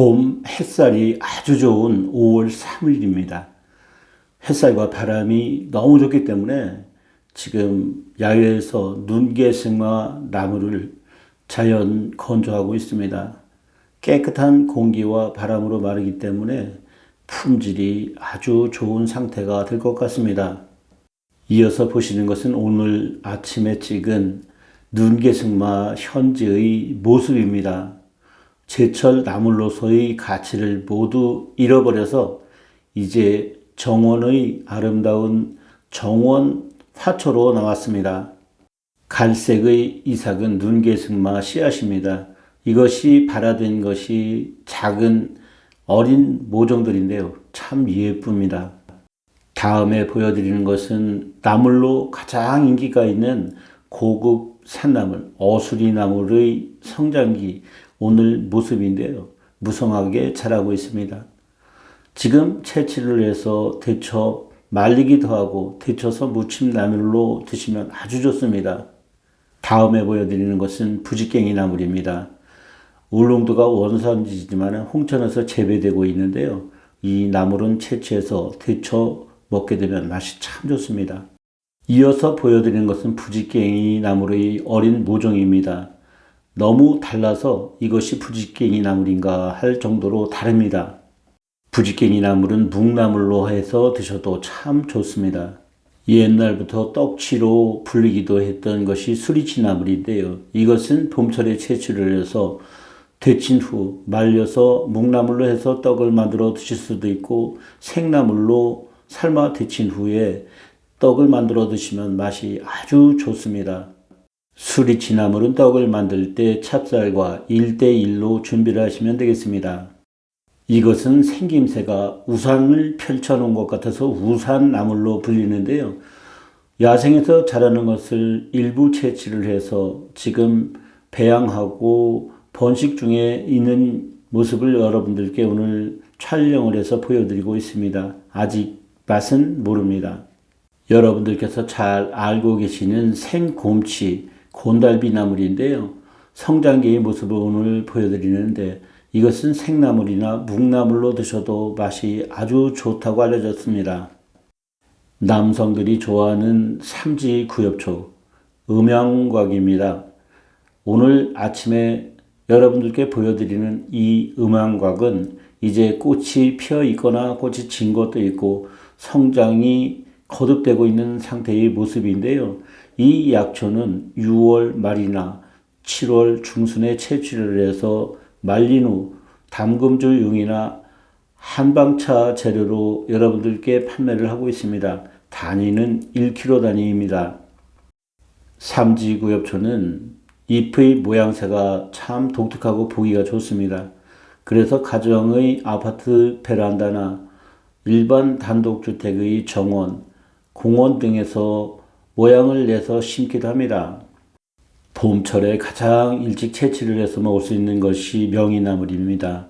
봄 햇살이 아주 좋은 5월 3일입니다. 햇살과 바람이 너무 좋기 때문에 지금 야외에서 눈개승마 나무를 자연 건조하고 있습니다. 깨끗한 공기와 바람으로 마르기 때문에 품질이 아주 좋은 상태가 될 것 같습니다. 이어서 보시는 것은 오늘 아침에 찍은 눈개승마 현지의 모습입니다. 제철 나물로서의 가치를 모두 잃어버려서 이제 정원의 아름다운 정원 화초로 나왔습니다. 갈색의 이삭은 눈개승마 씨앗입니다. 이것이 발화된 것이 작은 어린 모종들인데요. 참 예쁩니다. 다음에 보여드리는 것은 나물로 가장 인기가 있는 고급 산나물, 어수리나물의 성장기 오늘 모습인데요. 무성하게 자라고 있습니다. 지금 채취를 해서 데쳐 말리기도 하고 데쳐서 무침 나물로 드시면 아주 좋습니다. 다음에 보여드리는 것은 부지깽이 나물입니다. 울릉도가 원산지지만 홍천에서 재배되고 있는데요. 이 나물은 채취해서 데쳐 먹게 되면 맛이 참 좋습니다. 이어서 보여드리는 것은 부지깽이 나물의 어린 모종입니다. 너무 달라서 이것이 부지깽이 나물인가 할 정도로 다릅니다. 부지깽이 나물은 묵나물로 해서 드셔도 참 좋습니다. 옛날부터 떡치로 불리기도 했던 것이 수리치 나물인데요. 이것은 봄철에 채취를 해서 데친 후 말려서 묵나물로 해서 떡을 만들어 드실 수도 있고 생나물로 삶아 데친 후에 떡을 만들어 드시면 맛이 아주 좋습니다. 수리치 나물은 떡을 만들 때 찹쌀과 1대1로 준비를 하시면 되겠습니다. 이것은 생김새가 우산을 펼쳐놓은 것 같아서 우산나물로 불리는데요. 야생에서 자라는 것을 일부 채취를 해서 지금 배양하고 번식 중에 있는 모습을 여러분들께 오늘 촬영을 해서 보여드리고 있습니다. 아직 맛은 모릅니다. 여러분들께서 잘 알고 계시는 생곰치, 곤달비 나물인데요. 성장기의 모습을 오늘 보여드리는데 이것은 생나물이나 묵나물로 드셔도 맛이 아주 좋다고 알려졌습니다. 남성들이 좋아하는 삼지 구엽초, 음양곽입니다. 오늘 아침에 여러분들께 보여드리는 이 음양곽은 이제 꽃이 피어 있거나 꽃이 진 것도 있고 성장이 거듭되고 있는 상태의 모습인데요. 이 약초는 6월 말이나 7월 중순에 채취를 해서 말린 후 담금주 용이나 한방차 재료로 여러분들께 판매를 하고 있습니다. 단위는 1kg 단위입니다. 삼지구엽초는 잎의 모양새가 참 독특하고 보기가 좋습니다. 그래서 가정의 아파트 베란다나 일반 단독주택의 정원, 공원 등에서 모양을 내서 심기도 합니다. 봄철에 가장 일찍 채취를 해서 먹을 수 있는 것이 명이나물입니다.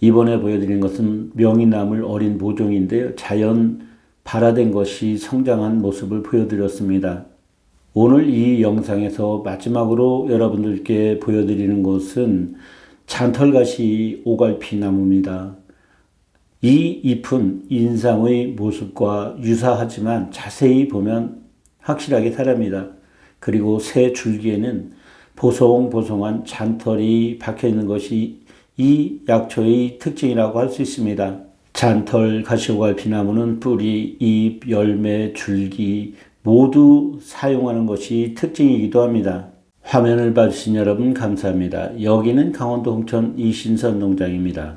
이번에 보여드린 것은 명이나물 어린 모종인데요. 자연 발화된 것이 성장한 모습을 보여드렸습니다. 오늘 이 영상에서 마지막으로 여러분들께 보여드리는 것은 잔털가시 오갈피 나무입니다. 이 잎은 인상의 모습과 유사하지만 자세히 보면 확실하게 다릅니다. 그리고 새 줄기에는 보송보송한 잔털이 박혀 있는 것이 이 약초의 특징이라고 할 수 있습니다. 잔털 가시오갈 비나무는 뿌리, 잎, 열매, 줄기 모두 사용하는 것이 특징이기도 합니다. 화면을 봐주신 여러분 감사합니다. 여기는 강원도 홍천 이신선 농장입니다.